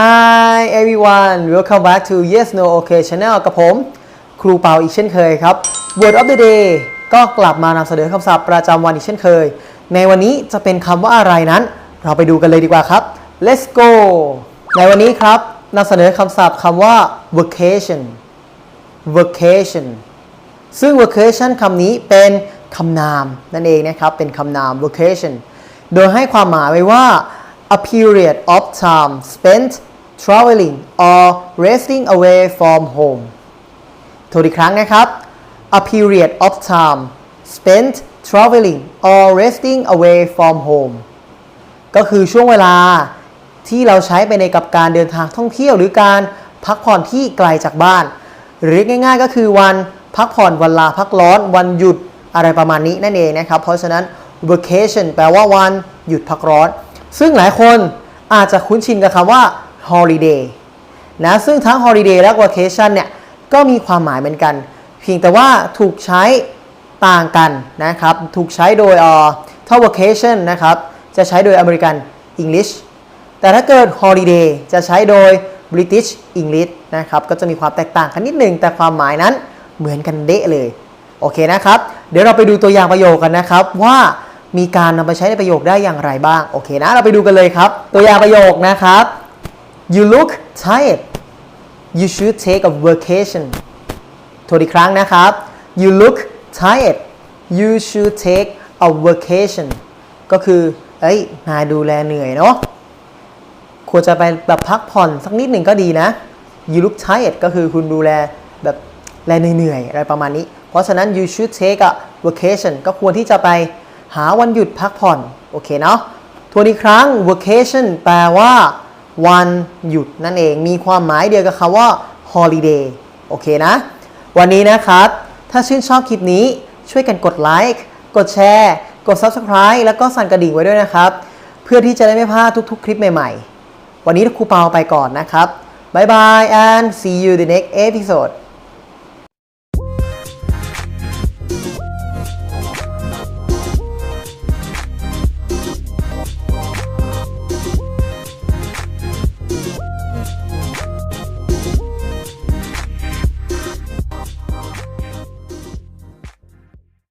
Hi everyone welcome back to Yes No Okay Channel กับผม ครูเปาอีกเช่นเคยครับ Word of the day ก็กลับมานำเสนอคำศัพท์ประจำวันอีกเช่นเคย ในวันนี้จะเป็นคำว่าอะไรนั้น เราไปดูกันเลยดีกว่าครับ Let's go ในวันนี้ครับนำเสนอคำศัพท์คำว่า vacation vacation ซึ่ง vacation คำนี้เป็นคำนามนั่นเองนะครับ เป็นคำนาม vacation โดยให้ความหมายไว้ว่า a period of time spent traveling or resting away from home ทวนอีกครั้งนะครับ a period of time spent traveling or resting away from home ก็คือช่วงเวลาที่เราใช้ไปในกับการเดินทางท่องเที่ยว หรือการพักผ่อนที่ไกลจากบ้าน หรือง่ายๆก็คือวันพักผ่อนวันลาพักร้อน วันหยุดอะไรประมาณนี้นั่นเองนะครับ เพราะฉะนั้น vacation แปลว่าวันหยุดพักร้อน ซึ่งหลายคนอาจจะคุ้นชินกับคำว่า holiday นะซึ่งทั้ง holiday และ vacation เนี่ยก็มีความหมายเหมือนกัน เพียงแต่ว่าถูกใช้ต่างกันนะครับ ถูกใช้โดยออถ้า vacation นะครับ จะใช้โดย American English แต่ถ้าเกิด holiday จะใช้โดย British English นะครับ ก็จะมีความแตกต่างกันนิดหนึ่ง แต่ความหมายนั้นเหมือนกันเดะเลย โอเคนะครับ เดี๋ยวเราไปดูตัวอย่างประโยคกันนะครับว่า มีการนำไปใช้ในประโยคได้อย่างไรบ้าง โอเคนะ เราไปดูกันเลยครับ ตัวอย่างประโยคนะครับ you look tired you should take a vacation ทวนอีกครั้งนะครับ you look tired you should take a vacation ก็คือ เอ้ย นายดูแลเหนื่อยเนาะ ควรจะไปแบบพักผ่อนสักนิดหนึ่งก็ดีนะ you look tired ก็คือคุณดูแลแบบแลเหนื่อยๆอะไรประมาณนี้ เพราะฉะนั้น you should take a vacation ก็ควรที่จะไป หาวันหยุดพักผ่อน โอเคเนาะทวนอีกครั้ง vacation แปลว่า วันหยุดนั่นเอง มีความหมายเดียวกับคำว่า holiday โอเคนะ วันนี้นะครับ ถ้าชื่นชอบคลิปนี้ช่วยกันกดไลค์กดแชร์กด subscribe แล้วก็สั่นกระดิ่งไว้ด้วยนะครับ เพื่อที่จะได้ไม่พลาดทุกๆ คลิปใหม่ๆ วันนี้ครูเปาไปก่อนนะครับบ๊ายบาย and see you the next episode